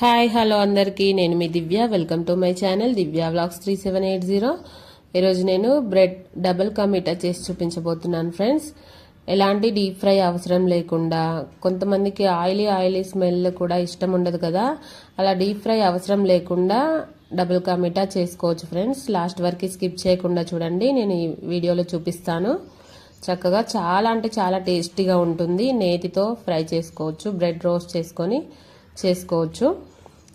Hi hello అందరికీ. నేను మీ Divya. Welcome to my channel Divya vlogs three seven eight zero ఈరోజు నేను bread double కమిటా చేసి చూపించబోతున్నాను ఫ్రెండ్స్. ఎలాంటి డీప్ ఫ్రై అవసరం లేకుండా కొంతమందికి ఆయిలీ ఆయిలీ స్మెల్ కూడా ఇష్టం ఉండదు కదా. అలా డీప్ ఫ్రై అవసరం లేకుండా డబుల్ కమిటా చేసుకోవచ్చు ఫ్రెండ్స్. లాస్ట్ వరకు స్కిప్ చేయకుండా చూడండి నేను ఈ వీడియోలో చూపిస్తాను. చక్కగా చాలా అంటే చాలా టేస్టీగా ఉంటుంది. నేతితో ఫ్రై చేసుకోవచ్చు బ్రెడ్ రోస్ట్ చేసుకొని. చేసుకోవచ్చు.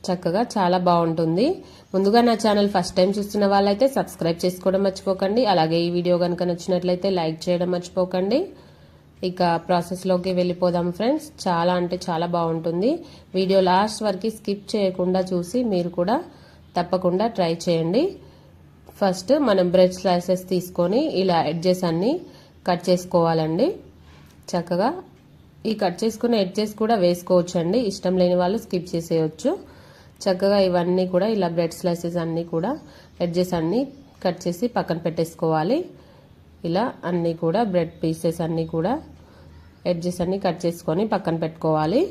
చక్కగా చాలా బాగుంటుంది. ముందుగా నా ఛానల్ ఫస్ట్ టైం చూస్తున్న వాళ్ళైతే సబ్స్క్రైబ్ చేసుకోవడం మర్చిపోకండి. అలాగే ఈ వీడియో కనుక నచ్చినట్లయితే లైక్ చేయడం మర్చిపోకండి. ఇక ప్రాసెస్లోకి వెళ్ళిపోదాం ఫ్రెండ్స్. చాలా అంటే చాలా బాగుంటుంది. వీడియో లాస్ట్ వరకు స్కిప్ చేయకుండా చూసి మీరు కూడా తప్పకుండా ట్రై చేయండి. ఫస్ట్ మనం బ్రెడ్ స్లైసెస్ తీసుకొని ఇలా ఎడ్జెస్ అన్నీ కట్ చేసుకోవాలండి. చక్కగా ఈ కట్ చేసుకున్న ఎడ్జెస్ కూడా వేసుకోవచ్చు అండి ఇష్టం లేని వాళ్ళు స్కిప్ చేసేయచ్చు. చక్కగా ఇవన్నీ కూడా ఇలా బ్రెడ్ స్లైసెస్ అన్నీ కూడా ఎడ్జెస్ అన్నీ కట్ చేసి పక్కన పెట్టేసుకోవాలి. ఇలా అన్నీ కూడా బ్రెడ్ పీసెస్ అన్నీ కూడా ఎడ్జెస్ అన్నీ కట్ చేసుకొని పక్కన పెట్టుకోవాలి.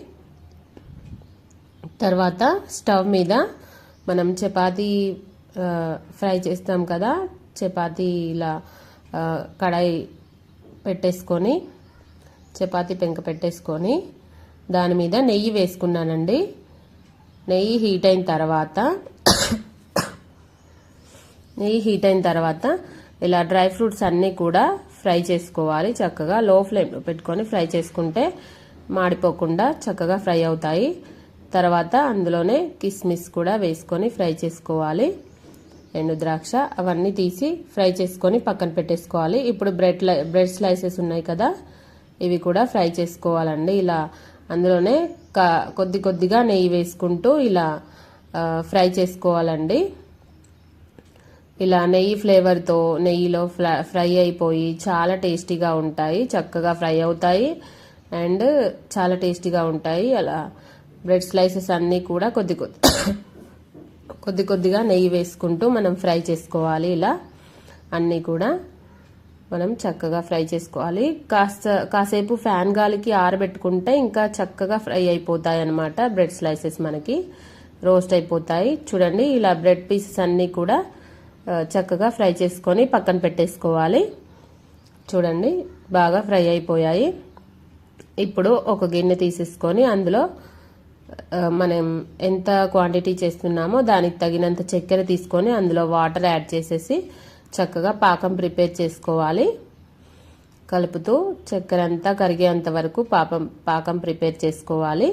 తర్వాత స్టవ్ మీద మనం చపాతీ ఫ్రై చేస్తాం కదా చపాతీ ఇలా కడాయి పెట్టేసుకొని చపాతీ పెంక పెట్టేసుకొని దాని మీద నెయ్యి వేసుకున్నానండి. నెయ్యి హీట్ అయిన తర్వాత నెయ్యి హీట్ అయిన తర్వాత ఇలా డ్రై ఫ్రూట్స్ అన్నీ కూడా ఫ్రై చేసుకోవాలి. చక్కగా లో ఫ్లేమ్లో పెట్టుకొని ఫ్రై చేసుకుంటే మాడిపోకుండా చక్కగా ఫ్రై అవుతాయి. తర్వాత అందులోనే కిస్మిస్ కూడా వేసుకొని ఫ్రై చేసుకోవాలి. ఎండు ద్రాక్ష అవన్నీ తీసి ఫ్రై చేసుకొని పక్కన పెట్టేసుకోవాలి. ఇప్పుడు బ్రెడ్ బ్రెడ్ స్లైసెస్ ఉన్నాయి కదా ఇవి కూడా ఫ్రై చేసుకోవాలండి. ఇలా అందులోనే కొద్ది కొద్దిగా నెయ్యి వేసుకుంటూ ఇలా ఫ్రై చేసుకోవాలండి. ఇలా నెయ్యి ఫ్లేవర్తో నెయ్యిలో ఫ్రై అయిపోయి చాలా టేస్టీగా ఉంటాయి చక్కగా ఫ్రై అవుతాయి. అండ్ చాలా టేస్టీగా ఉంటాయి. అలా బ్రెడ్ స్లైసెస్ అన్నీ కూడా కొద్ది కొద్ది కొద్ది కొద్దిగా నెయ్యి వేసుకుంటూ మనం ఫ్రై చేసుకోవాలి. ఇలా అన్నీ కూడా మనం చక్కగా ఫ్రై చేసుకోవాలి. కాస్త కాసేపు ఫ్యాన్ గాలికి ఆరబెట్టుకుంటే ఇంకా చక్కగా ఫ్రై అయిపోతాయి అనమాట బ్రెడ్ స్లైసెస్ మనకి. రోస్ట్ అయిపోతాయి. చూడండి ఇలా బ్రెడ్ పీసెస్ అన్నీ కూడా చక్కగా ఫ్రై చేసుకొని పక్కన పెట్టేసుకోవాలి. చూడండి బాగా ఫ్రై అయిపోయాయి. ఇప్పుడు ఒక గిన్నె తీసేసుకొని అందులో మనం ఎంత క్వాంటిటీ చేస్తున్నామో దానికి తగినంత చక్కెర తీసుకొని అందులో వాటర్ యాడ్ చేసేసి చక్కగా పాకం ప్రిపేర్ చేసుకోవాలి. కలుపుతూ చక్కెర అంతా కరిగేంత వరకు పాపం పాకం ప్రిపేర్ చేసుకోవాలి.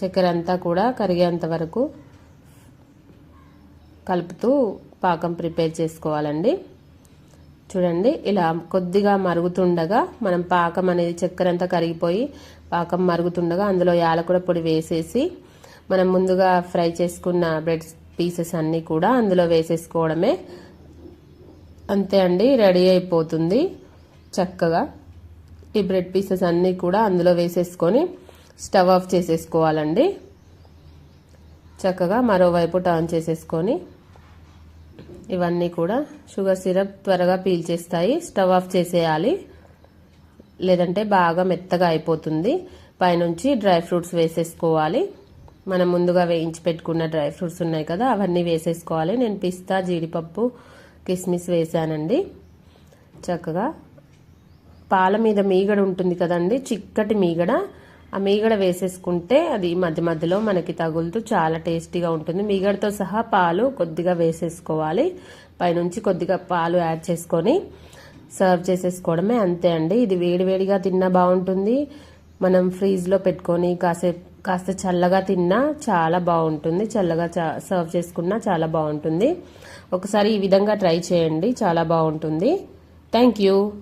చక్కెర అంతా కూడా కరిగేంత వరకు కలుపుతూ పాకం ప్రిపేర్ చేసుకోవాలండి. చూడండి ఇలా కొద్దిగా మరుగుతుండగా మనం పాకం అనేది చక్కెర అంతా కరిగిపోయి పాకం మరుగుతుండగా అందులో యాలకుడ పొడి వేసేసి మనం ముందుగా ఫ్రై చేసుకున్న బ్రెడ్ పీసెస్ అన్నీ కూడా అందులో వేసేసుకోవడమే. అంతే అండి రెడీ అయిపోతుంది చక్కగా. ఈ బ్రెడ్ పీసెస్ అన్నీ కూడా అందులో వేసేసుకొని స్టవ్ ఆఫ్ చేసేసుకోవాలండి. చక్కగా మరోవైపు టర్న్ చేసేసుకొని ఇవన్నీ కూడా షుగర్ సిరప్ త్వరగా పీల్చేస్తాయి స్టవ్ ఆఫ్ చేసేయాలి. లేదంటే బాగా మెత్తగా అయిపోతుంది. పైనుంచి డ్రై ఫ్రూట్స్ వేసేసుకోవాలి. మనం ముందుగా వేయించి పెట్టుకున్న డ్రై ఫ్రూట్స్ ఉన్నాయి కదా అవన్నీ వేసేసుకోవాలి. నేను పిస్తా జీడిపప్పు కిస్మిస్ వేసానండి చక్కగా పాల మీద మీగడ ఉంటుంది కదండి చిక్కటి మీగడ. ఆ మీగడ వేసేసుకుంటే అది మధ్య మధ్యలో మనకి తగులుతూ చాలా టేస్టీగా ఉంటుంది. మీగడతో సహా పాలు కొద్దిగా వేసేసుకోవాలి. పైనుంచి కొద్దిగా పాలు యాడ్ చేసుకొని సర్వ్ చేసేసుకోవడమే అంతే అండి. ఇది వేడివేడిగా తిన్నా బాగుంటుంది. మనం ఫ్రీజ్లో పెట్టుకొని కాసేపు కాస్త చల్లగా తిన్నా చాలా బాగుంటుంది. చల్లగా సర్వ్ చేసుకున్నా చాలా బాగుంటుంది. ఒకసారి ఈ విధంగా ట్రై చేయండి. చాలా బాగుంటుంది. Thank you.